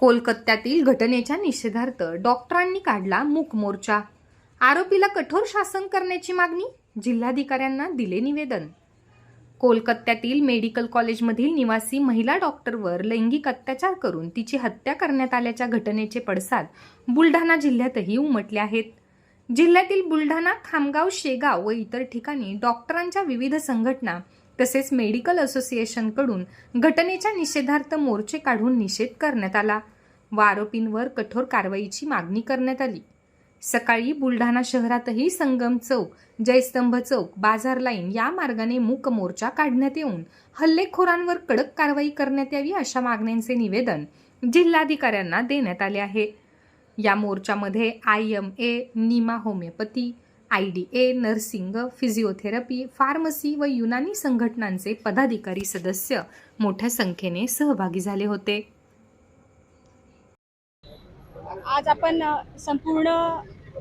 कोलकात्यातील घटनेच्या निषेधार्थ डॉक्टरांनी काढला मूक मोर्चा. आरोपीला कठोर शासन करण्याची मागणी जिल्हाधिकाऱ्यांना दिले निवेदन. कोलकात्यातील मेडिकल कॉलेजमधील निवासी महिला डॉक्टरवर लैंगिक अत्याचार करून तिची हत्या करण्यात आल्याच्या घटनेचे पडसाद बुलढाणा जिल्ह्यातही उमटले आहेत. जिल्ह्यातील बुलढाणा खामगाव शेगाव व इतर ठिकाणी डॉक्टरांच्या विविध संघटना तसेच मेडिकल असोसिएशनकडून घटनेच्या निषेधार्थ मोर्चे काढून निषेध करण्यात आला. व आरोपींवर कठोर कारवाईची मागणी करण्यात आली. सकाळी बुलढाणा शहरातही संगम चौक जयस्तंभ चौक बाजार लाईन या मार्गाने मूक मोर्चा काढण्यात येऊन हल्लेखोरांवर कडक कारवाई करण्यात यावी अशा मागण्यांचे निवेदन जिल्हाधिकाऱ्यांना देण्यात आले आहे. या मोर्चामध्ये I M A NIMA homeopathy I D A nursing physiotherapy pharmacy व युनानी संघटनांचे पदाधिकारी सदस्य मोठ्या संख्येने सहभागी झाले होते. आज आपण संपूर्ण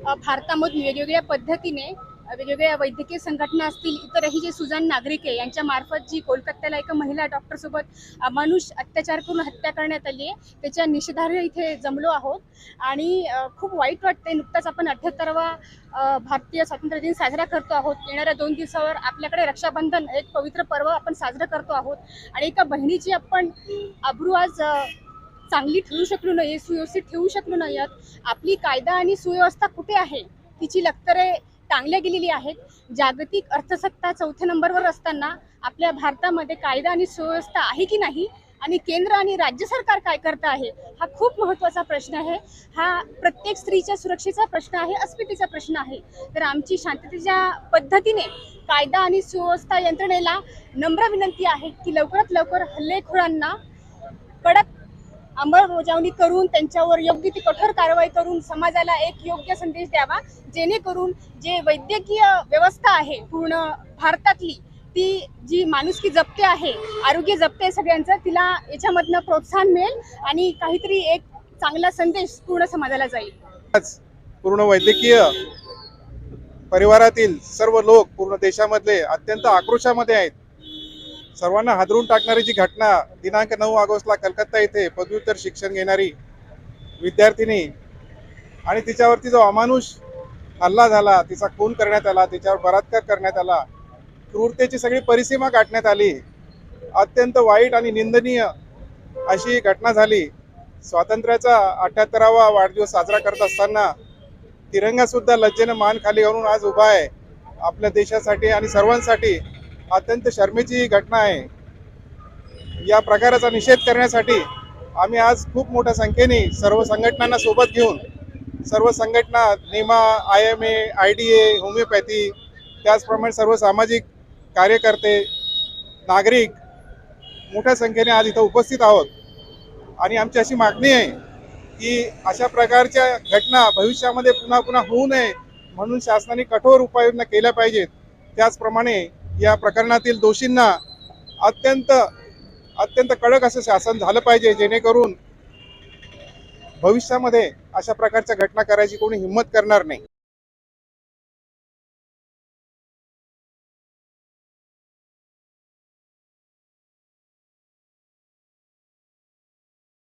भारतामध्ये वेगवेगळ्या पद्धतीने वेगवेगळ्या वैद्यकीय संघटना असतील इतरही जे सुजाण नागरिक आहे यांच्या मार्फत जी कोलकात्याला एका महिला डॉक्टरसोबत अमानुष अत्याचार करून हत्या करण्यात आली आहे त्याच्या निषेधार्ह इथे जमलो आहोत. आणि खूप वाईट वाटते नुकताच आपण अठ्ठ्याहत्तरावा भारतीय स्वातंत्र्य दिन साजरा करतो आहोत. येणाऱ्या दोन दिवसावर आपल्याकडे रक्षाबंधन एक पवित्र पर्व आपण साजरं करतो आहोत. आणि एका बहिणीची आपण अब्रू आज चांगली ठेवू शकलो नाही सुव्यवस्थित ठेवू शकलो नाही आपली कायदा आणि सुव्यवस्था कुठे आहे? तिची लक्तरे टांगल्या गेलेली आहेत. जागतिक अर्थसत्ता चौथ्या नंबरवर असताना आपल्या भारतामध्ये कायदा आणि सुव्यवस्था आहे की नाही? आणि केंद्र आणि राज्य सरकार काय करतं आहे? हा खूप महत्त्वाचा प्रश्न आहे. हा प्रत्येक स्त्रीच्या सुरक्षेचा प्रश्न आहे अस्मितेचा प्रश्न आहे. तर आमची शांततेच्या पद्धतीने कायदा आणि सुव्यवस्था यंत्रणेला नम्र विनंती आहे की लवकरात लवकर हल्लेखोरांना कडक अंमलबजावणी करून त्यांच्यावर योग्य ती कठोर कारवाई करून समाजाला एक योग्य संदेश द्यावा जेणेकरून जे वैद्यकीय व्यवस्था आहे पूर्ण भारतातली ती जी माणुसकी जपते आहे आरोग्य जपते सगळ्यांचं तिला याच्यामधनं प्रोत्साहन मिळेल आणि काहीतरी एक चांगला संदेश पूर्ण समाजाला जाईल. आज पूर्ण वैद्यकीय परिवारातील सर्व लोक पूर्ण देशामधले अत्यंत आक्रोशामध्ये आहेत. सर्वांना हादरून टाकणारी जी घटना दिनांक नऊ ऑगस्टला कलकत्ता येथे पदव्युत्तर शिक्षण घेणारी विद्यार्थिनी आणि तिच्यावरती जो अमानुष हल्ला झाला तिचा खून करण्यात आला तिच्यावर बलात्कार करण्यात आला क्रूरतेची सगळी परिसीमा गाठण्यात आली अत्यंत वाईट आणि निंदनीय अशी घटना झाली. स्वातंत्र्याचा अठ्याहत्तरावा वाढदिवस साजरा करत असताना तिरंगासुद्धा लज्जेनं मान खाली घालून आज उभा आहे. आपल्या देशासाठी आणि सर्वांसाठी अत्यंत शर्मेची घटना आहे. या प्रकाराचा निषेध करण्यासाठी आम्ही आज खूप मोठ्या संख्येने सर्व संघटनांना सोबत घेऊन सर्व संघटना NIMA I M A I D A homeopathy त्याचप्रमाणे सर्व सामाजिक कार्यकर्ते नागरिक मोठ्या संख्येने आज इथं उपस्थित आहोत. आणि आमची अशी मागणी आहे की अशा प्रकारच्या घटना भविष्यामध्ये पुन्हा पुन्हा होऊ नये म्हणून शासनाने कठोर उपाययोजना केल्या पाहिजेत. त्याचप्रमाणे या प्रकरणातील दोषींना अत्यंत अत्यंत कडक असं शासन झालं पाहिजे जेणेकरून भविष्यामध्ये अशा प्रकारच्या घटना करायची कोणी हिंमत करणार नाही.